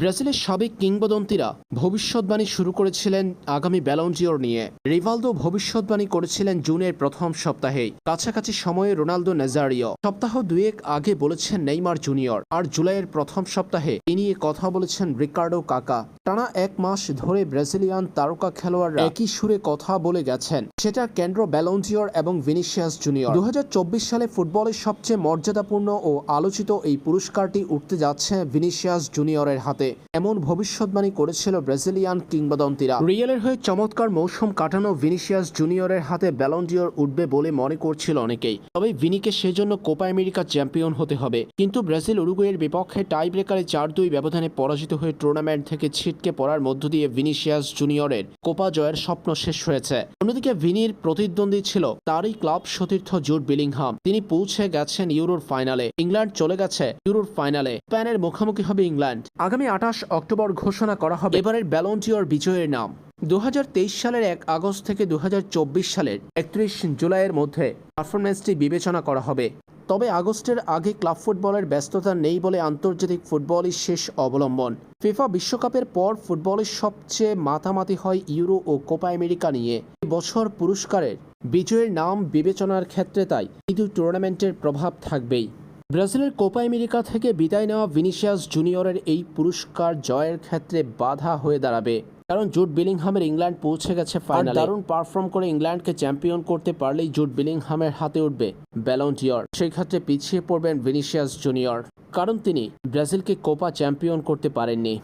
ব্রাজিলের সাবেক কিংবদন্তিরা ভবিষ্যৎবাণী শুরু করেছিলেন আগামী ব্যালন্ডিওর নিয়ে। রিভালদো ভবিষ্যৎবাণী করেছিলেন জুনের প্রথম সপ্তাহেই। কাছাকাছি সময়ে রোনালদো নেজারিও। সপ্তাহ দুয়েক আগে বলেছেন নেইমার জুনিয়র। আর জুলাইয়ের প্রথম সপ্তাহে নিয়ে কথা বলেছেন রিকার্ডো কাকা। টানা এক মাস ধরে ব্রাজিলিয়ান তারকা খেলোয়াড়রা একই সুরে কথা বলে গেছেন। সেটা কেন্দ্র ব্যালন্ডিওর এবং ভিনিসিয়াস জুনিয়র। দু হাজার চব্বিশ সালে ফুটবলের সবচেয়ে মর্যাদাপূর্ণ ও আলোচিত এই পুরস্কারটি উঠতে যাচ্ছে ভিনিসিয়াস জুনিয়রের হাতে। এমন ভবিষ্যৎবাণী করেছিল ব্রাজিলিয়ান কিংবদন্তিরা। রিয়েলের হয়ে চমৎকার মৌসুম কাটানো ভিনিসিয়াস জুনিয়রের হাতে ব্যালন্ডিওর উঠবে বলে মনে করছিল অনেকেই। তবে ভিনিকে সেজন্য কোপা আমেরিকা চ্যাম্পিয়ন হতে হবে। কিন্তু ব্রাজিল উরুগুয়ের বিপক্ষে টাই ব্রেকারে চার দুই ব্যবধানে পরাজিত হয়ে টুর্নামেন্ট থেকে ছিটকে পড়ার মধ্য দিয়ে ভিনিসিয়াস জুনিয়রের কোপা জয়ের স্বপ্ন শেষ হয়েছে। অন্যদিকে ভিনির প্রতিদ্বন্দ্বী ছিল তারই ক্লাব সতীর্থ জুট বিলিংহাম। তিনি পৌঁছে গেছেন ইউরোর ফাইনালে। ইংল্যান্ড চলে গেছে ইউরোর ফাইনালে। স্পেনের মুখোমুখি হবে ইংল্যান্ড। আগামী আঠাশ অক্টোবর ঘোষণা করা হবে। এবারের ব্যালন্টিয়র বিজয়ের নাম। দুহাজার তেইশ সালের এক আগস্ট থেকে দু হাজার চব্বিশ সালের একত্রিশ জুলাইয়ের মধ্যে পারফরমেন্সটি বিবেচনা করা হবে। তবে আগস্টের আগে ক্লাব ফুটবলের ব্যস্ততা নেই বলে আন্তর্জাতিক ফুটবলই শেষ অবলম্বন। ফিফা বিশ্বকাপের পর ফুটবলের সবচেয়ে মাতামাতি হয় ইউরো ও কোপা আমেরিকা নিয়ে। বছর পুরস্কারের বিজয়ের নাম বিবেচনার ক্ষেত্রে তাই। কিন্তু টুর্নামেন্টের প্রভাব থাকবেই। ব্রাজিলের কোপা আমেরিকা থেকে বিদায় নেওয়া ভিনিসিয়াস জুনিয়রের এই পুরস্কার জয়ের ক্ষেত্রে বাধা হয়ে দাঁড়াবে। কারণ জুট বিলিংহামের ইংল্যান্ড পৌঁছে গেছে ফাইনাল। দারুণ পারফর্ম করে ইংল্যান্ডকে চ্যাম্পিয়ন করতে পারলেই জুট বিলিংহামের হাতে উঠবে ব্যালন্টিয়র সেই ক্ষেত্রে পিছিয়ে পড়বেন ভিনিসিয়াস জুনিয়র। কারণ তিনি ব্রাজিলকে কোপা চ্যাম্পিয়ন করতে পারেননি।